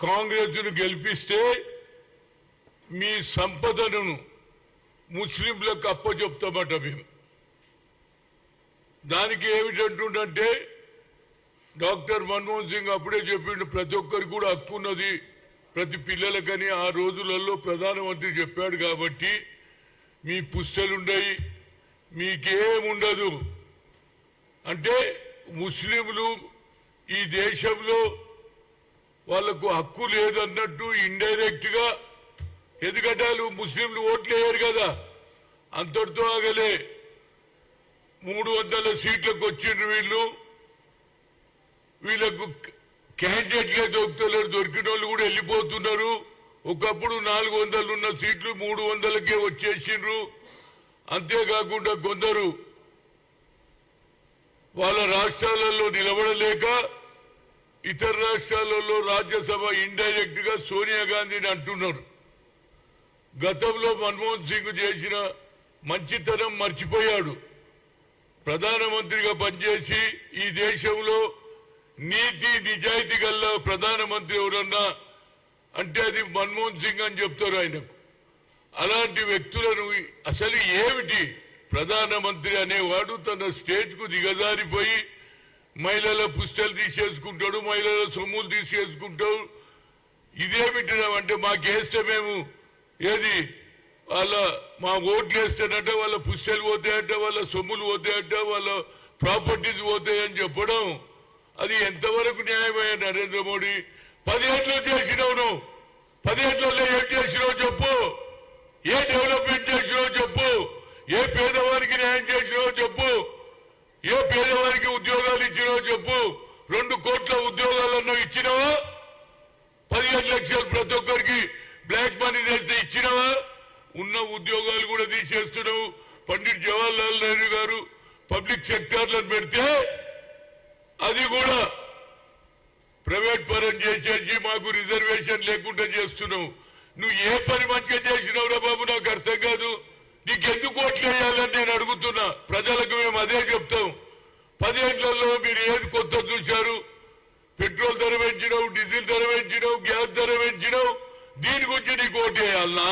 కాంగ్రెస్ను గెలిపిస్తే మీ సంపదను ముస్లింలకు అప్పచెప్తామట మేము. దానికి ఏమిటంటుండంటే డాక్టర్ మన్మోహన్ సింగ్ అప్పుడే చెప్పిండు ప్రతి ఒక్కరికి కూడా హక్కు ఉన్నది ప్రతి పిల్లలకని ఆ రోజులలో ప్రధానమంత్రి చెప్పాడు కాబట్టి మీ పుస్తలుండయి మీకేముండదు. అంటే ముస్లింలు ఈ దేశంలో వాళ్ళకు హక్కు లేదన్నట్టు ఇండైరెక్ట్గా ఎందుకంటే ముస్లింలు ఓట్లేయరు కదా. అంతటితో ఆగలే. మూడు వందల సీట్లకు వచ్చిండ్రు వీళ్ళు. వీళ్ళకు క్యాండిడేట్లే దొరుకుతలేరు. దొరికిన వాళ్ళు కూడా వెళ్ళిపోతున్నారు. ఒకప్పుడు నాలుగు వందలు ఉన్న సీట్లు మూడు వందలకే వచ్చేసిండ్రు. అంతేకాకుండా కొందరు వాళ్ళ రాష్ట్రాలలో నిలబడలేక ఇతర రాష్ట్రాలలో రాజ్యసభ ఇండైరెక్ట్గా సోనియా గాంధీని అంటున్నారు. గతంలో మన్మోహన్ సింగ్ చేసిన మంచితనం మర్చిపోయాడు. ప్రధానమంత్రిగా పనిచేసి ఈ దేశంలో నీతి నిజాయితీ గల్లా ప్రధానమంత్రి ఎవరన్నా అంటే అది మన్మోహన్ సింగ్ అని చెప్తారు ఆయనకు. అలాంటి వ్యక్తులను అసలు ఏమిటి ప్రధానమంత్రి అనేవాడు తన స్టేట్కు దిగజారిపోయి మహిళల పుస్తలు తీసేసుకుంటాడు మహిళల సొమ్ములు తీసేసుకుంటాడు. ఇదేమిటంటే మాకేస్తే మేము ఏది? వాళ్ళ మా ఓట్లు వేస్తేనట వాళ్ళ పుస్తలు పోతాయట వాళ్ళ సొమ్ములు పోతాయట వాళ్ళ ప్రాపర్టీస్ పోతాయని చెప్పడం. అది ఎంతవరకు న్యాయమైన నరేంద్ర మోడీ? పదిహేట్లో చేసినావు నువ్వు. పదిహేట్లలో ఏం చేసినావు చెప్పు. ఏ డెవలప్మెంట్ చేసినావు చెప్పు. ఏ పేదవారికి న్యాయం చేసినావు చెప్పు. ఏ పేదవారికి ఉద్యోగాలు ఇచ్చినావో చెప్పు. రెండు కోట్ల ఉద్యోగాలను ఇచ్చినావా? పదిహేను లక్షలు ప్రతి ఒక్కరికి బ్లాక్ మనీ చేస్తే ఇచ్చినావా? ఉన్న ఉద్యోగాలు కూడా తీసేస్తున్నావు. పండిట్ జవహర్లాల్ నెహ్రూ గారు పబ్లిక్ సెక్టార్లను పెడితే అది కూడా ప్రైవేట్ పరం చేసేసి మాకు రిజర్వేషన్ లేకుండా చేస్తున్నావు. నువ్వు ఏ పని మంచిగా చేసినావురా బాబు? నాకు అర్థం కాదు. నీకెందుకు ఓట్లు వేయాలని నేను అడుగుతున్నా? ప్రజలకు మేము అదే చెప్తాం. పదేళ్ళలో మీరు ఏది కొత్త చూశారు? పెట్రోల్ ధర పెంచడం డీజిల్ ధర పెంచడం గ్యాస్ ధర పెంచడం దీని గురించి నీకు ఓటేయాలనా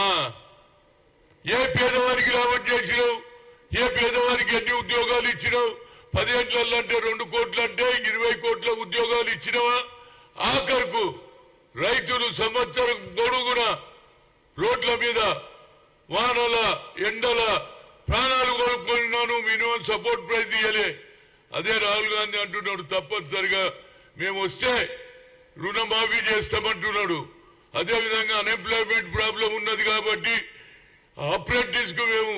ఏ పేదవారికి లాభం చేసినావు? ఏ పేదవారికి ఎన్ని ఉద్యోగాలు ఇచ్చినావు? పదేళ్ళలో అంటే రెండు కోట్లంటే ఇరవై కోట్ల ఉద్యోగాలు ఇచ్చినావా? ఆఖరుకు రైతులు సంవత్సరం గొడుగున రోడ్ల మీద వానల ఎండల ప్రాణాలు కోల్పోయినాను మినిమం సపోర్ట్ ప్రైజ్ ఇయ్యలే. అదే రాహుల్ గాంధీ అంటున్నాడు తప్పనిసరిగా మేము వస్తే రుణమాఫీ చేస్తామంటున్నాడు. అదేవిధంగా అన్ఎంప్లాయ్మెంట్ ప్రాబ్లం ఉన్నది కాబట్టి అప్రెంటిస్కు మేము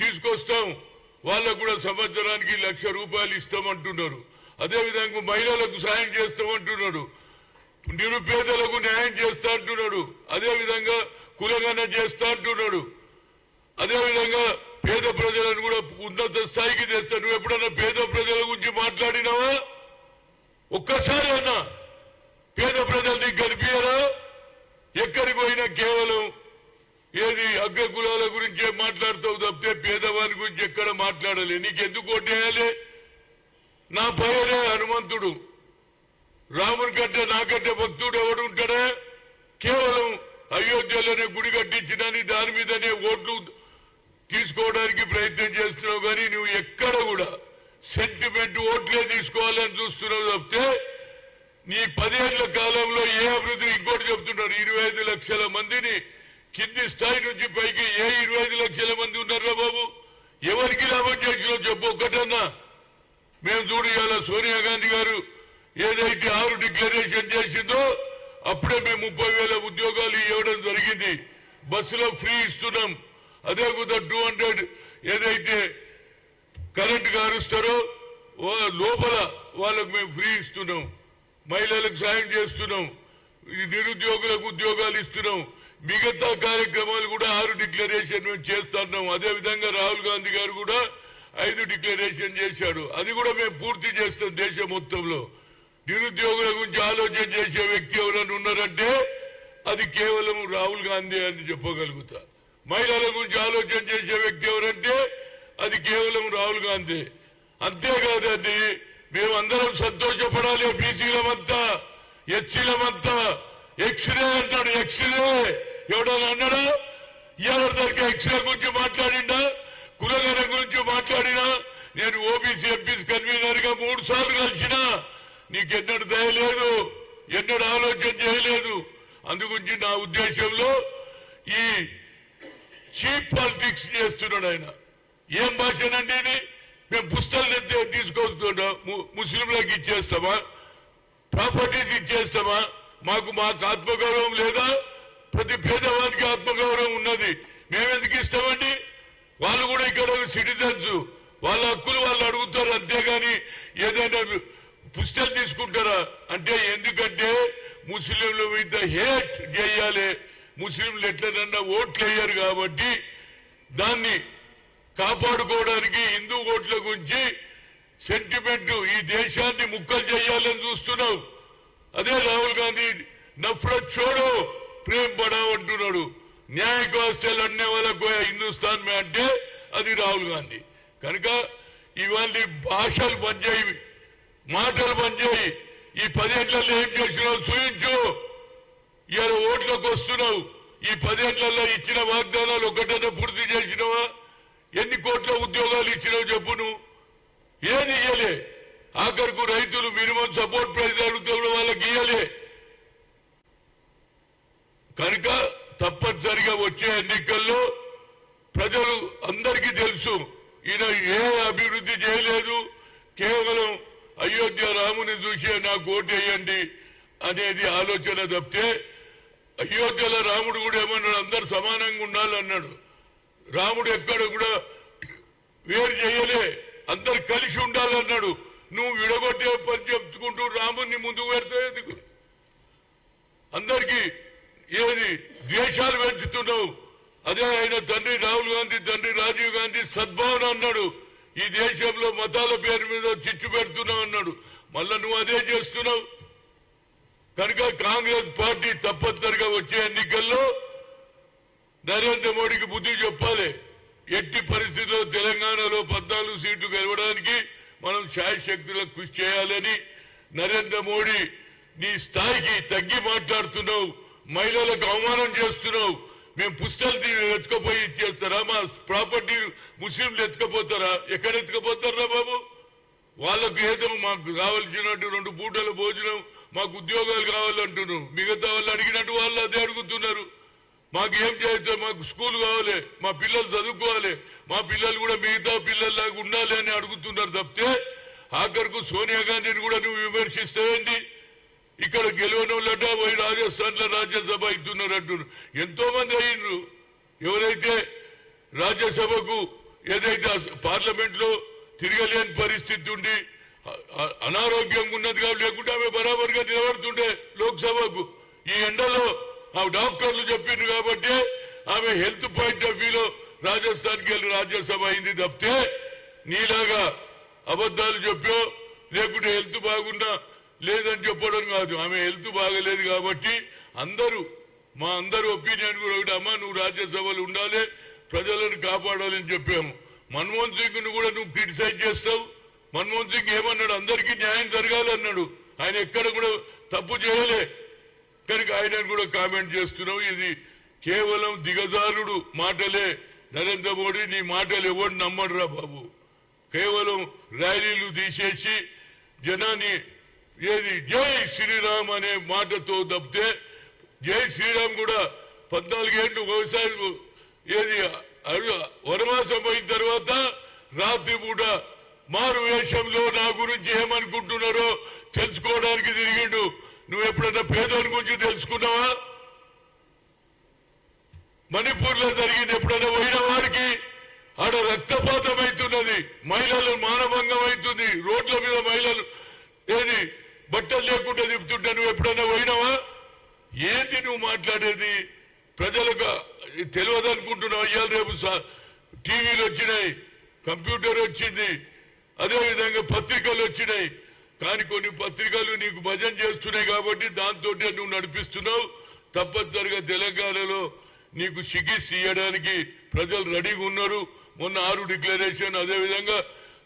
తీసుకొస్తాం. వాళ్ళకు కూడా సంవత్సరానికి లక్ష రూపాయలు ఇస్తామంటున్నారు. అదేవిధంగా మహిళలకు సాయం చేస్తామంటున్నాడు. నిరుపేదలకు న్యాయం చేస్తా అంటున్నాడు అదేవిధంగా కులగన చేస్తా అంటున్నాడు అదేవిధంగా పేద ప్రజలను కూడా ఉన్నత స్థాయికి తెస్తా నువ్వు ఎప్పుడన్నా పేద ప్రజల గురించి మాట్లాడినావా? ఒక్కసారి అన్నా పేద ప్రజల్ని నీకు కనిపించరా ఎక్కడికి పోయినా కేవలం ఏది అగ్గ కులాల గురించే మాట్లాడుతావు తప్పితే పేదవాని గురించి ఎక్కడ మాట్లాడలే. నీకెందుకు ఓటేయాలి నా పైరే హనుమంతుడు. రాముని కంటే నాకంటే భక్తుడు ఎవడు ఉంటాడా? కేవలం అయోధ్యలోనే గుడి కట్టించినని దాని మీదనే ఓట్లు తీసుకోవడానికి ప్రయత్నం చేస్తున్నావు కానీ నువ్వు ఎక్కడ కూడా సెంటిమెంట్ ఓట్లే తీసుకోవాలని చూస్తున్నావు తప్పితే నీ పదేళ్ళ కాలంలో ఏ అభివృద్ధి ఇంకోటి చెప్తున్నారు ఇరవై ఐదు లక్షల మందిని కింది స్థాయి నుంచి పైకి ఏ ఇరవై ఐదు లక్షల మంది ఉన్నారా బాబు? ఎవరికి లాభం చేసినో చెప్పు ఒక్కటన్నా. మేము చూడు ఇవాళ సోనియా గాంధీ గారు ఏదైతే ఆరు డిక్లరేషన్ చేసిందో అప్పుడే మేము ముప్పై వేల ఉద్యోగాలు ఇవ్వడం జరిగింది. బస్సులో ఫ్రీ ఇస్తున్నాం. అదే విధంగా టూ హండ్రెడ్ ఏదైతే కరెంట్ కారుస్తారో లోపల వాళ్ళకు మేము ఫ్రీ ఇస్తున్నాం. మహిళలకు సాయం చేస్తున్నాం. ఈ నిరుద్యోగులకు ఉద్యోగాలు ఇస్తున్నాం. మిగతా కార్యక్రమాలు కూడా ఆరు డిక్లరేషన్ మేము చేస్తున్నాం. అదే విధంగా రాహుల్ గాంధీ గారు కూడా ఐదు డిక్లరేషన్ చేశాడు. అది కూడా మేము పూర్తి చేస్తాం దేశం మొత్తంలో. నిరుద్యోగుల గురించి ఆలోచన చేసే వ్యక్తి ఎవరైనా ఉన్నారంటే అది కేవలం రాహుల్ గాంధీ అని చెప్పగలుగుతా. మహిళల గురించి ఆలోచన చేసే వ్యక్తి ఎవరంటే అది కేవలం రాహుల్ గాంధీ. అంతేకాదు అది మేమందరం సంతోషపడాలి బీసీలమంతా ఎస్సీలమంతా. ఎక్స్రే అంటాడు ఎక్స్రే. ఎవడని అన్నాడా? ఎవరిదానికి ఎక్స్రే గురించి మాట్లాడినా కులగన గురించి మాట్లాడినా? నేను ఓబీసీ ఎంపీస్ కన్వీనర్గా మూడు సార్లు కలిసిన నీకెన్నడు దయలేదు ఎన్నడు ఆలోచన చేయలేదు. అందుగురించి నా ఉద్దేశంలో ఈ చీప్ పాలిటిక్స్ చేస్తున్నాడు ఆయన. ఏం భాషనండి ఇది? మేము పుస్తకాలు తీసుకొస్తున్నాం ముస్లింలకు ఇచ్చేస్తామా? ప్రాపర్టీస్ ఇచ్చేస్తామా? మాకు మాకు ఆత్మగౌరవం లేదా? ప్రతి పేదవానికి ఆత్మగౌరవం ఉన్నది. మేమెందుకు ఇస్తామండి? వాళ్ళు కూడా ఇక్కడ సిటిజన్స్ వాళ్ళ హక్కులు వాళ్ళు అడుగుతారు అంతేగాని ఏదైనా పుస్తకం తీసుకుంటారా? అంటే ఎందుకంటే ముస్లింల మీద హేట్ చేయాలి. ముస్లింలు ఎట్లనన్నా ఓట్లు వేయరు కాబట్టి దాన్ని కాపాడుకోవడానికి హిందూ ఓట్ల గురించి సెంటిమెంట్ ఈ దేశాన్ని ముక్కలు చేయాలని చూస్తున్నావు. అదే రాహుల్ గాంధీ నఫరత్ చూడు ప్రేమ్ బడావ్ అంటున్నాడు. న్యాయకు వస్తే లడ్నే వాళ్ళకు హిందుస్థాన్ మే అంటే అది రాహుల్ గాంధీ. కనుక ఇవాళ భాషలు పనిచేయి మాటలు పనిచేయి ఈ పదేళ్ళలో ఏం చేసినావు? చూయించు. ఇవాళ ఓట్లకు వస్తున్నావు. ఈ పదేళ్ళలో ఇచ్చిన వాగ్దానాలు ఒకటైనా పూర్తి చేసినవా? ఎన్ని కోట్ల ఉద్యోగాలు ఇచ్చినావు చెప్పు నువ్వు ఏది ఇయ్యలే? ఆఖరుకు రైతులు మినిమం సపోర్ట్ ప్రైజ్ అడుగుతున్న వాళ్ళకి ఇయ్యలే. కనుక తప్పనిసరిగా వచ్చే ఎన్నికల్లో ప్రజలు అందరికీ తెలుసు ఈయన ఏ అభివృద్ధి చేయలేదు. కేవలం అయోధ్య రాముని చూసి నాకు ఓటు వేయండి అనేది ఆలోచన తప్పితే అయోధ్యలో రాముడు కూడా ఏమన్నాడు అందరు సమానంగా ఉండాలన్నాడు రాముడు ఎక్కడ కూడా వేరు చేయలే అందరు కలిసి ఉండాలన్నాడు నువ్వు విడగొట్టే పని చెప్పుకుంటూ రాముడిని ముందుకు పెడితే ఎందుకు? అందరికి ఏది ద్వేషాలు పెంచుతున్నావు? అదే ఆయన తండ్రి రాహుల్ గాంధీ తండ్రి రాజీవ్ గాంధీ సద్భావన అన్నాడు. ఈ దేశంలో మతాల పేరు మీద చిచ్చు పెడుతున్నావు అన్నాడు. మళ్ళా నువ్వు అదే చేస్తున్నావు. కనుక కాంగ్రెస్ పార్టీ తప్పనిసరిగా వచ్చే ఎన్నికల్లో నరేంద్ర మోడీకి బుద్ధి చెప్పాలి. ఎట్టి పరిస్థితుల్లో తెలంగాణలో పద్నాలుగు సీట్లు గెలవడానికి మనం శాయశక్తులకు కృషి చేయాలని నరేంద్ర మోడీ నీ స్థాయికి తగ్గి మాట్లాడుతున్నావు. మహిళలకు అవమానం చేస్తున్నావు. మేము పుస్తకాలు ఎత్తుకపోయి ఇచ్చేస్తారా? మా ప్రాపర్టీ ముస్లింలు ఎత్తుకపోతారా? ఎక్కడ ఎత్తుకపోతారా బాబు? వాళ్ళకు ఏదో మాకు కావలసినట్టు రెండు పూటల భోజనం మాకు ఉద్యోగాలు కావాలంటున్నారు. మిగతా వాళ్ళు అడిగినట్టు వాళ్ళు అదే అడుగుతున్నారు. మాకు ఏం చేస్తే మాకు స్కూల్ కావాలి మా పిల్లలు చదువుకోవాలి మా పిల్లలు కూడా మిగతా పిల్లల్లాగా ఉండాలి అని అడుగుతున్నారు తప్పితే ఆఖరుకు సోనియా గాంధీని కూడా నువ్వు విమర్శిస్తావేంటి ఇక్కడ గెలవడం వాళ్ళట పోయి రాజస్థాన్లో రాజ్యసభ ఇస్తున్నారు అంటున్నారు. ఎంతో మంది అయ్యిండ్రు. ఎవరైతే రాజ్యసభకు ఏదైతే పార్లమెంట్లో తిరగలేని పరిస్థితి ఉండి అనారోగ్యంగా ఉన్నది కాబట్టి లేకుంటే ఆమె బరాబర్గా నిలబడుతుండే లోక్సభకు. ఈ ఎండలో ఆ డాక్టర్లు చెప్పిండ్రు కాబట్టి ఆమె హెల్త్ పాయింట్ ఆఫ్ వ్యూలో రాజస్థాన్కి వెళ్ళి రాజ్యసభ అయింది తప్పితే నీలాగా అబద్ధాలు చెప్పో లేకుంటే హెల్త్ బాగున్నా లేదని చెప్పడం కాదు. ఆమె హెల్త్ బాగలేదు కాబట్టి అందరూ మా అందరు ఒపీనియన్ కూడా ఒకటి అమ్మా నువ్వు రాజ్యసభలో ఉండాలి ప్రజలను కాపాడాలని చెప్పాము. మన్మోహన్ సింగ్ను కూడా నువ్వు క్రిటిసైజ్ చేస్తావు. మన్మోహన్ సింగ్ ఏమన్నాడు? అందరికీ న్యాయం జరగాలన్నాడు. ఆయన ఎక్కడ కూడా తప్పు చేయలే. కనుక ఆయన కూడా కామెంట్ చేస్తున్నావు. ఇది కేవలం దిగజారుడు మాటలే. నరేంద్ర మోడీ నీ మాటలు ఎవరు నమ్మడురా బాబు. కేవలం ర్యాలీలు తీసేసి జనాన్ని ఏది? జై శ్రీరామ్ అనే మాటతో తప్పితే జై శ్రీరామ్ కూడా పద్నాలుగేళ్ళు వ్యవసాయం ఏది? వనవాసం అయిన తర్వాత రాత్రి పూట మారు వేషంలో నా గురించి ఏమనుకుంటున్నారో తెలుసుకోవడానికి తిరిగిండు. నువ్వు ఎప్పుడైనా పేదోని గురించి తెలుసుకున్నావా? మణిపూర్లో జరిగింది ఎప్పుడైనా పోయిన వారికి ఆడ రక్తపాతం అవుతున్నది మహిళలు మానభంగం అవుతుంది రోడ్ల మీద మహిళలు ఏది బట్టలు లేకుండా తిప్పుతుంటే నువ్వు ఎప్పుడైనా పోయినావా? ఏంటి నువ్వు మాట్లాడేది? ప్రజలకు తెలియదు అనుకుంటున్నావు అయ్యాలు రేపు టీవీలు వచ్చినాయి కంప్యూటర్ వచ్చింది అదేవిధంగా పత్రికలు వచ్చినాయి. కానీ కొన్ని పత్రికలు నీకు భజన చేస్తున్నాయి కాబట్టి దాంతో నువ్వు నడిపిస్తున్నావు. తప్పనిసరిగా తెలంగాణలో నీకు చికిత్స ఇవ్వడానికి ప్రజలు రెడీగా ఉన్నారు. మొన్న ఆరు డిక్లరేషన్ అదేవిధంగా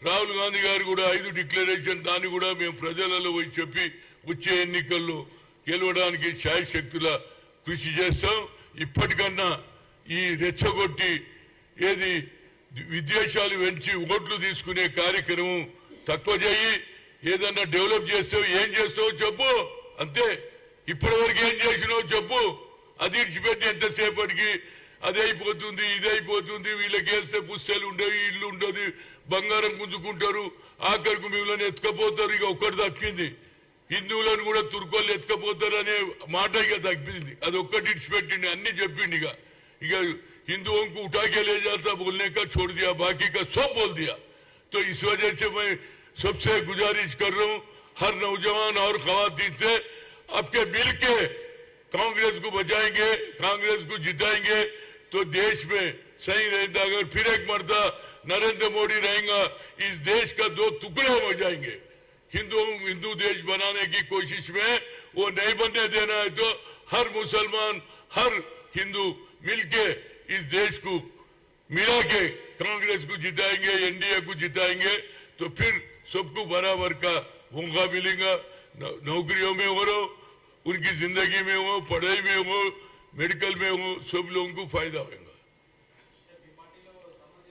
రాహుల్ గాంధీ గారు కూడా ఐదు డిక్లరేషన్ దాన్ని కూడా మేము ప్రజలలో పోయి చెప్పి వచ్చే ఎన్నికల్లో గెలవడానికి శాయశక్తుల కృషి చేస్తాం. ఇప్పటికన్నా ఈ రెచ్చగొట్టి ఏది విద్వేషాలు పెంచి ఓట్లు తీసుకునే కార్యక్రమం తక్కువ చేయి ఏదన్నా డెవలప్ చేస్తావు ఏం చేస్తావు చెప్పు. అంతే. ఇప్పటి వరకు ఏం చేసినావు చెప్పు. అది ఇచ్చిపెట్టి ఎంతసేపటికి అది అయిపోతుంది ఇది అయిపోతుంది. వీళ్ళకి వేస్తే పుస్తలు ఉండేవి ఇల్లు ఉండదు బంగారం గుంజుకుంటారు. ఆఖరికి మిమ్మల్ని ఎత్తుకపోతారు. ఇక ఒక్కటి తక్కింది హిందువులను కూడా తుర్కోళ్ళు ఎత్తుకపోతారు అనే మాట ఇక తగ్గింది అది ఒక్కటి ఇచ్చిపెట్టింది అన్ని చెప్పిండి ఇక. ఇక हिंदुओं को उठा के ले जाता, बोलने का छोड़ दिया, बाकी का सब बोल दिया। तो इस वजह से मैं सबसे गुजारिश कर रहा हूँ, हर नौजवान और खातन से आपके मिल के कांग्रेस को बचाएँगे, कांग्रेस को जिताएँगे। तो देश में सही रहता, अगर फिर एक मरता, नरेंद्र मोदी रहेगा, इस देश का दो टुकड़े हो जाएँगे। हिंदू हिंदू देश बनाने की कोशिश में वो नहीं बनने देना है तो हर मुसलमान, हर हिंदू मिलके इस देश को मिला के कांग्रेस को जिताएंगे एनडीए को जिताएंगे तो फिर सबको बराबर का मौका मिलेगा नौ- नौकरियों में हो रहो उनकी जिंदगी में हो पढ़ाई में हो मेडिकल में हो सब लोगों को फायदा होगा మీ పార్టీలో సమాజ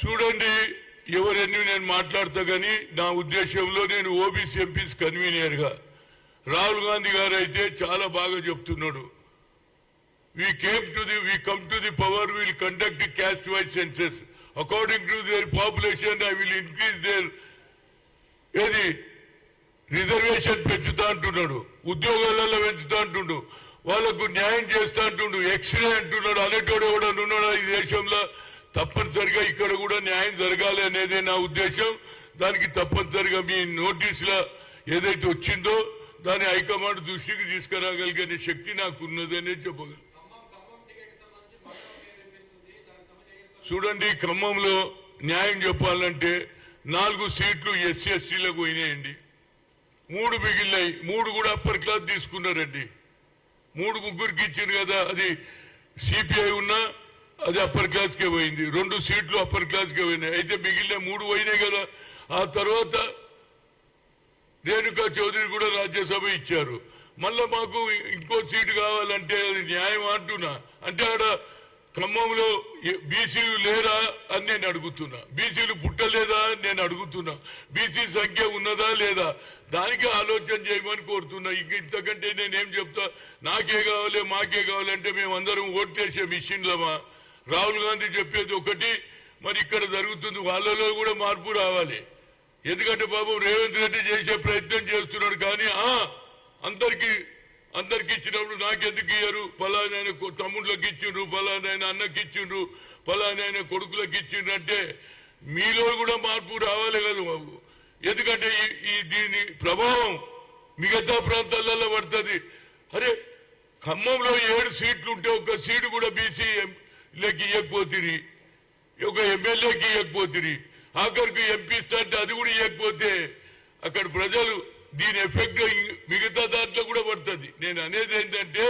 చూడండి ఎవరెన్ని నేను మాట్లాడతా కానీ నా ఉద్దేశంలో నేను ఓబీసీ ఎంపీస్ కన్వీనియర్గా రాహుల్ గాంధీ గారు అయితే చాలా బాగా చెప్తున్నాడు. We came to the we come to the power will conduct caste wise census according to their population I will i their ఏది? రిజర్వేషన్ పెంచుతా అంటున్నాడు. ఉద్యోగాలలో పెంచుతా అంటుండు. వాళ్ళకు న్యాయం చేస్తా అంటుండు. ఎక్స్రే అంటున్నాడు. అనేటోడు కూడా ఉన్నాడు ఈ దేశంలో? తప్పనిసరిగా ఇక్కడ కూడా న్యాయం జరగాలి అనేదే నా ఉద్దేశం. దానికి తప్పనిసరిగా మీ నోటీసులో ఏదైతే వచ్చిందో దాని హైకమాండ్ దృష్టికి తీసుకురాగలిగే శక్తి నాకు ఉన్నదనే చెప్పగలను. చూడండి ఖమ్మంలో న్యాయం చెప్పాలంటే నాలుగు సీట్లు ఎస్సీ ఎస్టీలకు పోయినాయండి. మూడు మిగిలినాయి. మూడు కూడా అప్పర్ క్లాస్ తీసుకున్నారండి. మూడు ముగ్గురికి ఇచ్చింది కదా అది సిపిఐ ఉన్నా అది అప్పర్ క్లాస్ కే పోయింది. రెండు సీట్లు అప్పర్ క్లాస్ కే పోయినాయి. అయితే మిగిలిన మూడు పోయినాయి కదా. ఆ తర్వాత రేణుకా చౌదరి కూడా రాజ్యసభ ఇచ్చారు. మళ్ళా మాకు ఇంకో సీటు కావాలంటే అది న్యాయం అంటున్నా. అంటే ఆడ ఖమ్మంలో బీసీలు లేరా అని నేను అడుగుతున్నా. బీసీలు పుట్టలేదా అని నేను అడుగుతున్నా. బీసీ సంఖ్య ఉన్నదా లేదా? దానికి ఆలోచన చేయమని కోరుతున్నా. ఇంక ఇంతకంటే నేనేం చెప్తా? నాకే కావాలి మాకే కావాలంటే మేమందరం ఓట్లేసే మిషన్లమా? రాహుల్ గాంధీ చెప్పేది ఒకటి మరి ఇక్కడ జరుగుతుంది వాళ్ళలో కూడా మార్పు రావాలి. ఎందుకంటే బాబు రేవంత్ రెడ్డి చేసే ప్రయత్నం చేస్తున్నాడు కానీ అందరికీ అందరికి అందరికి ఇచ్చినప్పుడు నాకెందుకు ఇయ్యరు? పలానాయన తమ్ముళ్ళకి ఇచ్చిండ్రు పలానాయన అన్నకి ఇచ్చిండ్రు పలానాయన కొడుకులకి ఇచ్చిండ్రు అంటే మీలో కూడా మార్పు రావాలి కదా బాబు. ఎందుకంటే ఈ- ఈ దీని ప్రభావం మిగతా ప్రాంతాలలో పడుతుంది. అరే ఖమ్మంలో ఏడు సీట్లు ఉంటే ఒక సీటు కూడా బీసీ లకి ఇవ్వకపోతుంది ఒక ఎమ్మెల్యేకి ఇవ్వకపోతుంది ఆఖరికి ఎంపీ అంటే అది కూడా ఇవ్వకపోతే అక్కడ ప్రజలు దీని ఎఫెక్ట్ మిగతా దాంట్లో కూడా పడుతుంది. నేను అనేది ఏంటంటే